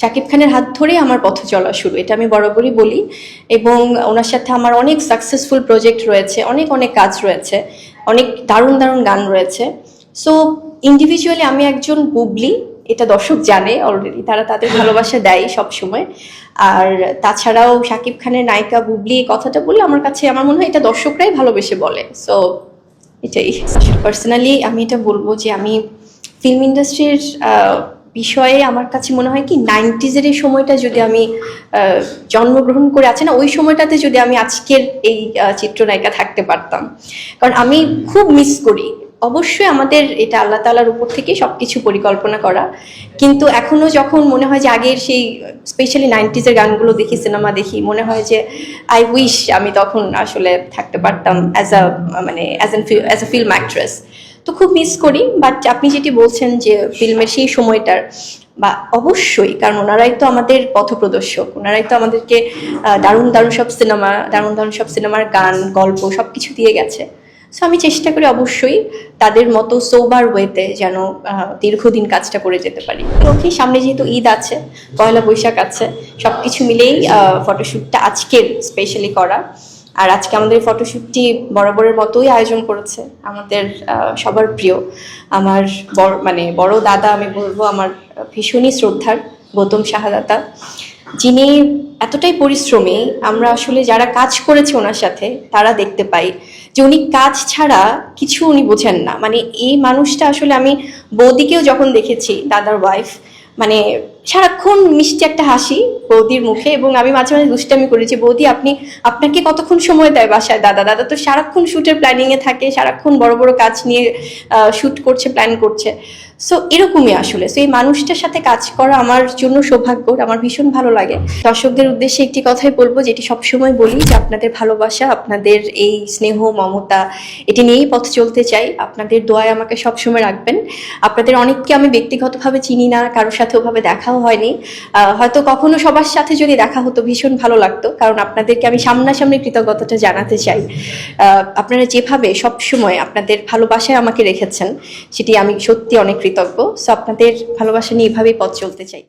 শাকিব খানের হাত ধরেই আমার পথ চলা শুরু, এটা আমি বরাবরই বলি। এবং ওনার সাথে আমার অনেক সাকসেসফুল প্রজেক্ট রয়েছে, অনেক অনেক কাজ রয়েছে, অনেক দারুণ দারুণ গান রয়েছে। সো ইন্ডিভিজুয়ালি আমি একজন বুবলি, এটা দর্শক জানে অলরেডি তারা তাদের ভালোবাসা দেয় সব সময় আর তাছাড়াও শাকিব খানের নায়িকা বুবলি কথাটা বললে আমার কাছে, আমার মনে হয় এটা দর্শকরাই ভালোবেসে বলে। সো এটাই। পার্সোনালি আমি এটা বলব যে আমি ফিল্ম ইন্ডাস্ট্রির বিষয়ে আমার কাছে মনে হয় কি নাইনটিজের এই সময়টা যদি আমি জন্মগ্রহণ করে আছে না, ওই সময়টাতে যদি আমি আজকের এই চিত্রনায়িকা থাকতে পারতাম। কারণ আমি খুব মিস করি। অবশ্যই আমাদের এটা আল্লাহ তালার উপর থেকে সব কিছু পরিকল্পনা করা। কিন্তু এখনও যখন মনে হয় যে আগের সেই স্পেশালি নাইনটিজের গানগুলো দেখি সিনেমা দেখি, মনে হয় যে আই উইশ আমি তখন আসলে থাকতে পারতাম অ্যাজ আ মানে as an as a film actress তো খুব মিস করি বাট আপনি যেটি বলছেন যে ফিল্মের সেই সময়টার, বা অবশ্যই, কারণ ওনারাই তো আমাদের পথপ্রদর্শক, ওনারাই তো আমাদেরকে দারুণ দারুণ সব সিনেমা দারুণ দারুণ সব সিনেমার গান, গল্প সব কিছু দিয়ে গেছে। সো আমি চেষ্টা করি অবশ্যই তাদের মতো সোবার ওয়েতে যেন দীর্ঘদিন কাজটা করে যেতে পারি। ওকে সামনে যেহেতু ঈদ আছে, পয়লা বৈশাখ আছে সব কিছু মিলেই ফটোশ্যুটটা আজকের স্পেশালি করা। আর আজকে আমাদের ফটোশ্যুটটি বরাবরের মতোই আয়োজন করেছে আমাদের সবার প্রিয়, আমার বড় মানে বড় দাদা, আমি বলব আমার ভীষণই শ্রদ্ধার, গৌতম শাহাদাতা যিনি এতটাই পরিশ্রমী, আমরা আসলে যারা কাজ করেছে ওনার সাথে, তারা দেখতে পাই যে উনি কাজ ছাড়া কিছু উনি বোঝেন না। মানে এই মানুষটা আসলে আমি বৌদিকেও যখন দেখেছি, দাদার ওয়াইফ মানে সারাক্ষণ মিষ্টি একটা হাসি বৌদির মুখে এবং আমি মাঝে মাঝে দুষ্টামি করেছি বৌদি, আপনি, আপনাকে কতক্ষণ সময় দেয় বাসায়? দাদা দাদা তো সারাক্ষণ শ্যুটের প্ল্যানিংয়ে থাকে, সারাক্ষণ বড় বড় কাজ নিয়ে শ্যুট করছে প্ল্যান করছে। সো এরকমই আসলে। সো এই মানুষটার সাথে কাজ করা আমার জন্য সৌভাগ্য, আমার ভীষণ ভালো লাগে। দর্শকদের উদ্দেশ্যে একটি কথাই বলব, যেটি সবসময় বলি যে, আপনাদের ভালোবাসা, আপনাদের এই স্নেহ, মমতা, এটি নিয়েই পথ চলতে চাই। আপনাদের দোয়ায় আমাকে সবসময় রাখবেন। আপনাদের অনেককে আমি ব্যক্তিগতভাবে চিনি না, কারোর সাথে ওভাবে দেখাও হয়নি। হয়তো কখনো সবার সাথে যদি দেখা হতো, ভীষণ ভালো লাগতো। কারণ আপনাদেরকে আমি সামনাসামনি কৃতজ্ঞতাটা জানাতে চাই। আপনারা যেভাবে সব সময় আপনাদের ভালোবাসায় আমাকে রেখেছেন, সেটি আমি সত্যি অনেক কৃতজ্ঞ। সো আপনাদের ভালোবাসা নিয়ে এভাবেই পথ চলতে চাই।